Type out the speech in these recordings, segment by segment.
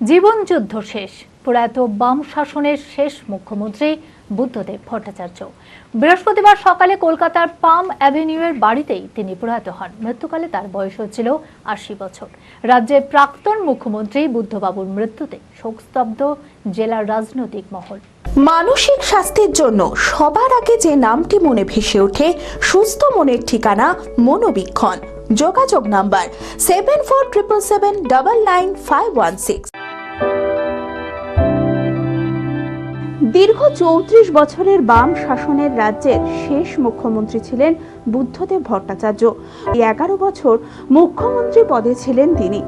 জীবনযুদ্ধ শেষ। প্রয়াত বাম শাসনের শেষ মুখ্যমন্ত্রী বুদ্ধদেব ভট্টাচার্য। বৃহস্পতিবার সকালে কলকাতার পাম অ্যাভিনিউয়ের বাড়িতেই তিনি প্রয়াত হন। মৃত্যুকালে তার বয়স হচ্ছিল আশি বছর। রাজ্যের প্রাক্তন মুখ্যমন্ত্রী বুদ্ধবাবুর মৃত্যুতে শোকস্তব্ধ জেলার রাজনৈতিক মহল। মানসিক স্বাস্থ্যের জন্য সবার আগে যে নামটি মনে ভেসে ওঠে, সুস্থ মনের ঠিকানা মনোবীক্ষণ। যোগাযোগ number seven four triple seven double nine five one six দীর্ঘ চৌত্রিশ বছরের বাম শাসনের রাজ্যের শেষ মুখ্যমন্ত্রী ছিলেন বুদ্ধদেব ভট্টাচার্য। এগারো বছর মুখ্যমন্ত্রী পদে ছিলেন তিনি।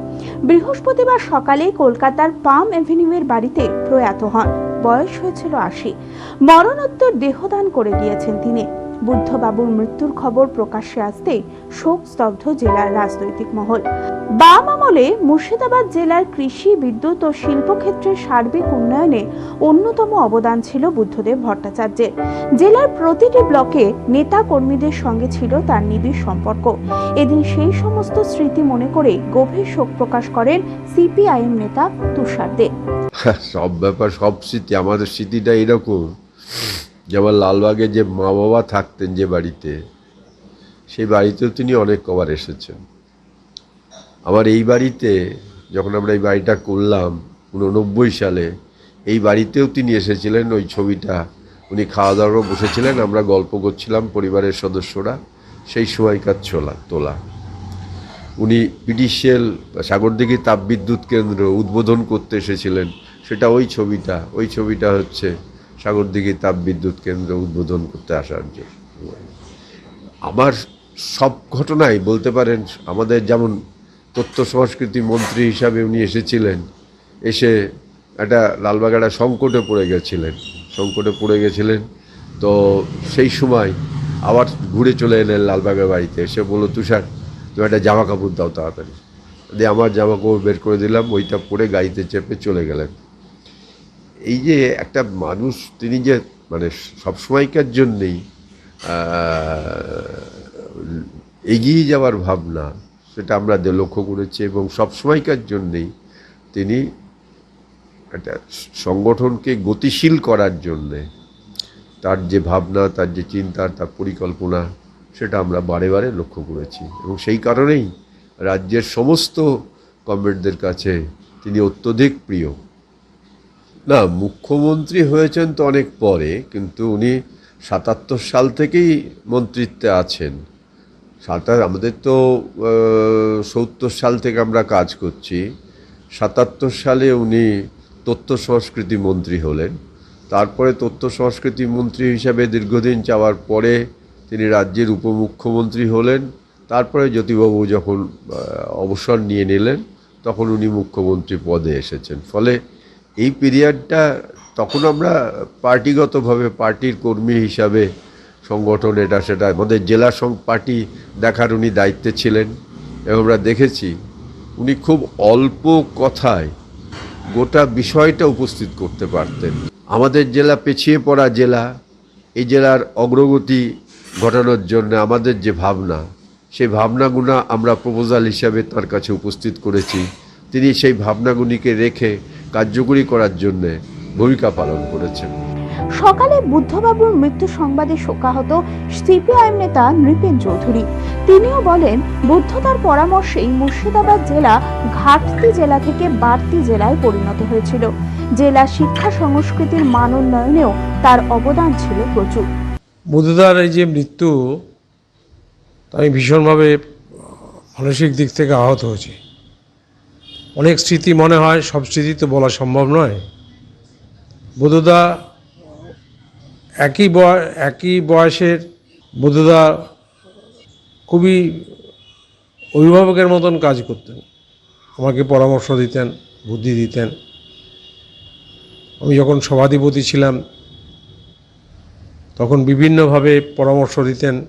বৃহস্পতিবার সকালে কলকাতার পাম অ্যাভিনিউয়ের বাড়িতে প্রয়াত হন। বয়স হয়েছিল আশি। মরণোত্তর দেহদান করে গিয়েছেন তিনি। বুদ্ধবাবুর মৃত্যুর খবর প্রকাশ্যে আসতেই শোক স্তব্ধ জেলার রাজনৈতিক মহল। বাম আমলে মুর্শিদাবাদ জেলার কৃষি, বিদ্যুৎ ও শিল্পক্ষেত্রের সার্বিক উন্নয়নে অন্যতম অবদান ছিল বুদ্ধদেব ভট্টাচার্যের। জেলার প্রতিটি ব্লকে নেতা কর্মীদের সঙ্গে ছিল তার নিবিড় সম্পর্ক। এদিন সেই সমস্ত স্মৃতি মনে করে গভীর শোক প্রকাশ করেন সিপিআইএম নেতা তুষার দে সব ব্যাপার, সব স্মৃতি, আমাদের স্মৃতিটা এরকম। যেমন লালবাগে যে মা বাবা থাকতেন যে বাড়িতে, সেই বাড়িতেও তিনি অনেক কবার এসেছেন। আমার এই বাড়িতে যখন আমরা এই বাড়িটা করলাম উননব্বই সালে, এই বাড়িতেও তিনি এসেছিলেন ওই ছবিটা। উনি খাওয়া দাওয়া বসেছিলেন, আমরা গল্প করছিলাম পরিবারের সদস্যরা, সেই সময়কার ছোলা, তোলা। উনি পিডিসিএল সাগরদিঘি তাপবিদ্যুৎ কেন্দ্র উদ্বোধন করতে এসেছিলেন, সেটা ওই ছবিটা ওই ছবিটা হচ্ছে সাগরদিঘি তাপবিদ্যুৎ কেন্দ্র উদ্বোধন করতে আসার যে সময়। আমার সব ঘটনাই বলতে পারেন, আমাদের যেমন তথ্য সংস্কৃতি মন্ত্রী হিসাবে উনি এসেছিলেন, এসে একটা লালবাগ একটা সংকটে পড়ে গেছিলেন, সংকটে পড়ে গেছিলেন। তো সেই সময় আবার ঘুরে চলে এলেন লালবাগের বাড়িতে, এসে বলল, তুষার, তুমি একটা জামা কাপড় দাও তাড়াতাড়ি। দিয়ে আমার জামা কাপড় বের করে দিলাম, ওইটা পরে গাড়িতে চেপে চলে গেলেন। এই যে একটা মানুষ, তিনি যে মানে সবসময়কার জন্যেই এগিয়ে যাওয়ার ভাবনা, সেটা আমরা লক্ষ্য করেছি এবং সবসময়কার জন্যেই তিনি একটা সংগঠনকে গতিশীল করার জন্যে তার যে ভাবনা, তার যে চিন্তা, তার পরিকল্পনা, সেটা আমরা বারে বারে লক্ষ্য করেছি এবং সেই কারণেই রাজ্যের সমস্ত কমরেডদের কাছে তিনি অত্যধিক প্রিয়। না, মুখ্যমন্ত্রী হয়েছেন তো অনেক পরে, কিন্তু উনি সাতাত্তর সাল থেকেই মন্ত্রিত্বে আছেন। সাতার আমাদের তো সত্তর সাল থেকে আমরা কাজ করছি। সাতাত্তর সালে উনি তথ্য সংস্কৃতি মন্ত্রী হলেন। তারপরে তথ্য সংস্কৃতি মন্ত্রী হিসাবে দীর্ঘদিন যাওয়ার পরে তিনি রাজ্যের উপমুখ্যমন্ত্রী হলেন। তারপরে জ্যোতিবাবু যখন অবসর নিয়ে নিলেন, তখন উনি মুখ্যমন্ত্রী পদে এসেছেন। ফলে এই পিরিয়ডটা তখন আমরা পার্টিগতভাবে পার্টির কর্মী হিসাবে সংগঠন এটা সেটা, আমাদের জেলা সং, পার্টি দেখার উনি দায়িত্বে ছিলেন এবং আমরা দেখেছি উনি খুব অল্প কথায় গোটা বিষয়টা উপস্থিত করতে পারতেন। আমাদের জেলা পিছিয়ে পড়া জেলা, এই জেলার অগ্রগতি ঘটানোর জন্য আমাদের যে ভাবনা, সেই ভাবনাগুলো আমরা প্রপোজাল হিসাবে তার কাছে উপস্থিত করেছি। তিনি সেই ভাবনাগুলিকে রেখে কার্যকরী করার জন্য ভূমিকা পালন করেছেন। সকালে বুদ্ধবাবুর মৃত্যু সংবাদে শোকাহত সিপিআইএম নেতা নৃপেন চৌধুরী। তিনিও বলেন বুদ্ধতার পরামর্শেই মুর্শিদাবাদ জেলা ঘাটতি জেলা থেকে বাড়তি জেলায় পরিণত হয়েছিল। জেলা শিক্ষা সংস্কৃতির মান উন্নয়নেও তার অবদান ছিল প্রচুর। বুদ্ধদার এই যে মৃত্যু তা আমি ভীষণভাবে মানসিক দিক থেকে আহত হয়েছি। অনেক স্মৃতি মনে হয়, সব স্মৃতি তো বলা সম্ভব নয়। বুদ্ধদা একই বয়, একই বয়সের বুদ্ধদা খুবই অভিভাবকের মতন কাজ করতেন। আমাকে পরামর্শ দিতেন, বুদ্ধি দিতেন। আমি যখন সভাধিপতি ছিলাম, তখন বিভিন্নভাবে পরামর্শ দিতেন।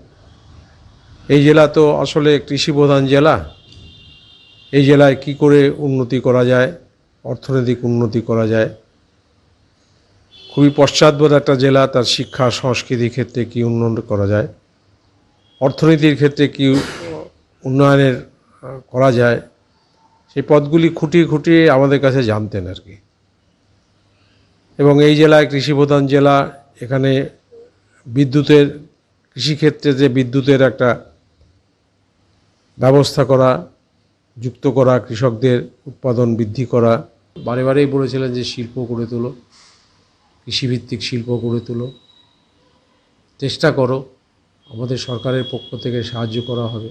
এই জেলা তো আসলে কৃষিপ্রধান জেলা। এই জেলায় কি করে উন্নতি করা যায়, অর্থনৈতিক উন্নতি করা যায়? খুবই পশ্চাৎপদ একটা জেলা, তার শিক্ষা, সংস্কৃতির ক্ষেত্রে কি উন্নয়ন করা যায়? অর্থনীতির ক্ষেত্রে কি উন্নয়নের করা যায়? সেই পদগুলি খুঁটিয়ে খুঁটিয়ে আমাদের কাছে জানতেন আর কি। এবং এই জেলায় কৃষিপ্রধান জেলা, এখানে বিদ্যুতের, কৃষিক্ষেত্রে যে বিদ্যুতের একটা ব্যবস্থা করা যুক্ত করা, কৃষকদের উৎপাদন বৃদ্ধি করা। বারে বারেই বলেছিলেন যে শিল্প করে তোলো, কৃষিভিত্তিক শিল্প করে তোলো। চেষ্টা করো, আমাদের সরকারের পক্ষ থেকে সাহায্য করা হবে।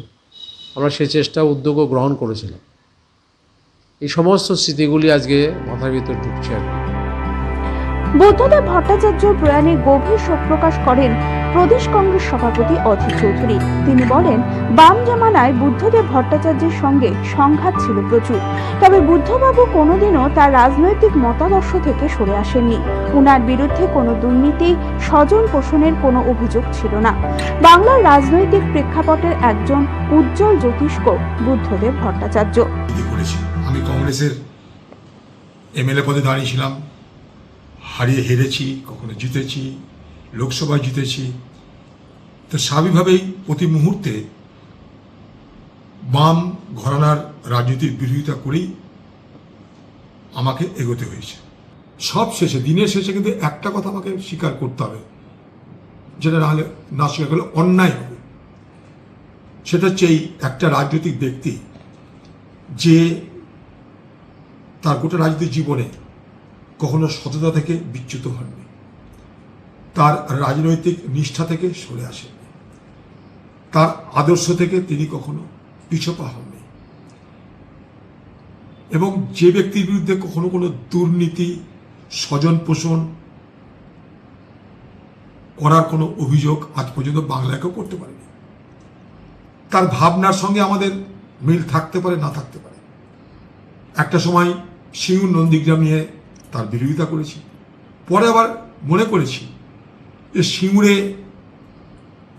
আমরা সে চেষ্টা, উদ্যোগও গ্রহণ করেছিলাম। এই সমস্ত স্মৃতিগুলি আজকে মাথার ভিতর ঢুকছে আর বুদ্ধদেব ভট্টাচার্য প্রয়াণে গভীর শোক প্রকাশ করেন প্রদেশ কংগ্রেস সভাপতি অধীর চৌধুরী। তিনি বলেন, বাম জামানায় বুদ্ধদেব ভট্টাচার্যের সঙ্গে সংঘাত ছিল প্রচুর। তবে বুদ্ধবাবু কোনোদিনও তার রাজনৈতিক মতাদর্শ থেকে সরে আসেননি। উনার বিরুদ্ধে কোনো দুর্নীতি, স্বজন পোষণের কোনো অভিযোগ ছিল না। বাংলার রাজনৈতিক প্রেক্ষাপটের একজন উজ্জ্বল জ্যোতিষ্ক বুদ্ধদেব ভট্টাচার্য। আমি কংগ্রেসের এমএলএ পদে দাঁড়িয়েছিলাম হারিয়ে হেরেছি, কখনো জিতেছি লোকসভায় জিতেছি। তো স্বাভাবিকভাবেই প্রতি মুহূর্তে বাম ঘরানার রাজনীতির বিরোধিতা করেই আমাকে এগোতে হয়েছে। সব শেষে, দিনের শেষে কিন্তু একটা কথা আমাকে স্বীকার করতে হবে, যেটা নাহলে না স্বীকার করলে অন্যায় হবে। সেটা হচ্ছে এই একটা রাজনৈতিক ব্যক্তি যে তার গোটা রাজনৈতিক জীবনে কখনো সততা থেকে বিচ্যুত হননি। তার রাজনৈতিক নিষ্ঠা থেকে সরে আসেননি। তার আদর্শ থেকে তিনি কখনো পিছপা হননি। এবং যে ব্যক্তির বিরুদ্ধে কখনো কোনো দুর্নীতি স্বজন পোষণ করার কোনো অভিযোগ আজ পর্যন্ত বাংলাকেও করতে পারেনি। তার ভাবনার সঙ্গে আমাদের মিল থাকতে পারে, না থাকতে পারে। একটা সময় সিঙ্গুর নন্দীগ্রাম নিয়ে তার বিরোধিতা করেছি। পরে আবার মনে করেছি যে সিঙ্গুরে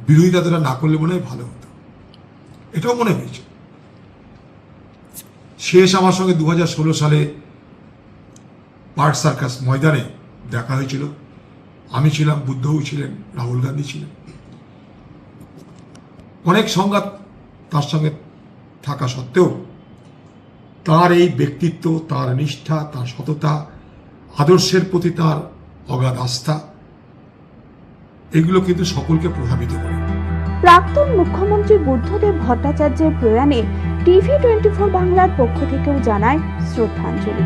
বিরোধিতাটা না করলে মনে হয় ভালো হতো। এটাও মনে হয়েছে। শেষ আমার সঙ্গে দু হাজার ষোলো সালে পার্ক সার্কাস ময়দানে দেখা হয়েছিল। আমি ছিলাম, বুদ্ধও ছিলেন, রাহুল গান্ধী ছিলেন। অনেক সংঘাত তার সঙ্গে থাকা সত্ত্বেও তার এই ব্যক্তিত্ব, তার নিষ্ঠা, তার সততা আদর্শের প্রতি তার অগাধ আস্থা, এগুলো কিন্তু সকলকে প্রভাবিত করে। প্রাক্তন মুখ্যমন্ত্রী বুদ্ধদেব ভট্টাচার্যের প্রয়াণে টিভি টোয়েন্টি ফোর বাংলার পক্ষ থেকেও জানায় শ্রদ্ধাঞ্জলি।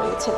রয়েছে